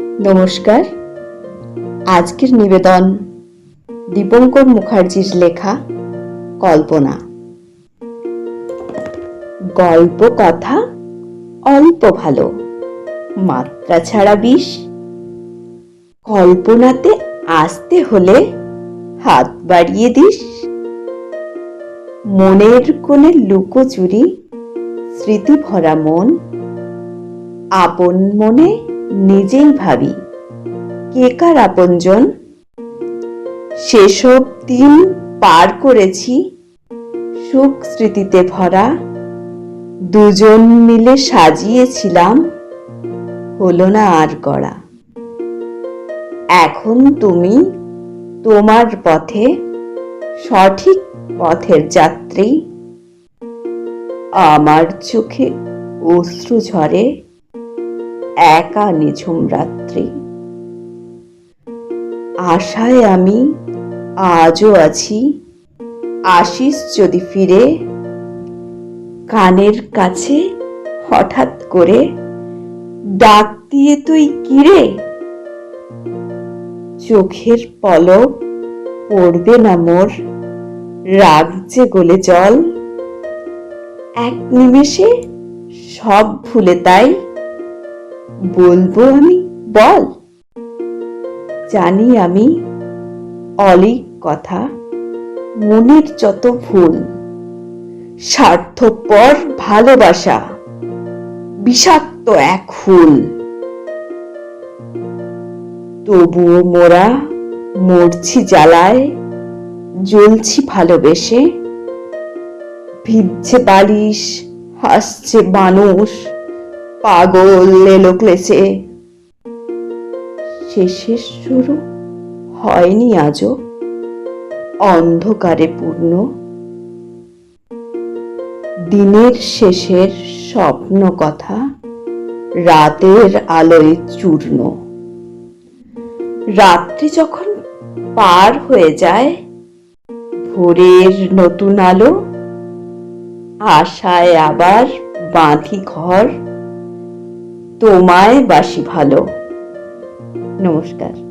নমস্কার। আজকের নিবেদন দীপঙ্কর মুখার্জির লেখা কল্পনা। গল্প কথা অল্প ভালো, মাত্রা ছাড়া বিষ। কল্পনাতে আসতে হলে হাত বাড়িয়ে দিস। মনের কোণে লুকোচুরি স্মৃতি ভরা মন, আপন মনে নিজেই ভাবি, কে কার আপনজন? সেসব দিন পার করেছি, সুখ স্মৃতিতে ভরা, দুজন মিলে সাজিয়েছিলাম, হলো না আর গড়া। এখন তুমি তোমার পথে, সঠিক পথের যাত্রী। আমার চোখে অশ্রু ঝরে একা নিঝুম রাত্রি। আশায় আমি আজও আছি আসিস যদি ফিরে, কানের কাছে হঠাৎ করে ডাক দিয়ে তুই কিরে চোখের পলক পড়বে না মোর, রাগ যে গলে জল। এক নিমেষে সব ভুলে তাই বলব আমি? বল। জানি আমি অলিক কথা, মনের যত ভুল, স্বার্থপর ভালোবাসা, বিষাক্ত এক ফুল তবুও মোরা মরছি জ্বালায়, জ্বলছি ভালোবেসে, ভিজছে বালিশ, হাসছে মানুষ পাগল এলো ক্লেশে শেষের শুরু হয়নি আজও। অন্ধকারে পূর্ণ। দিনের শেষের স্বপ্ন কথা, রাতের আলোয় চূর্ণ। রাত্রি যখন পার হয়ে যায়, ভোরের নতুন আলো, আশায় আবার বাঁধি ঘর তোমায় বাসি ভালো। নমস্কার।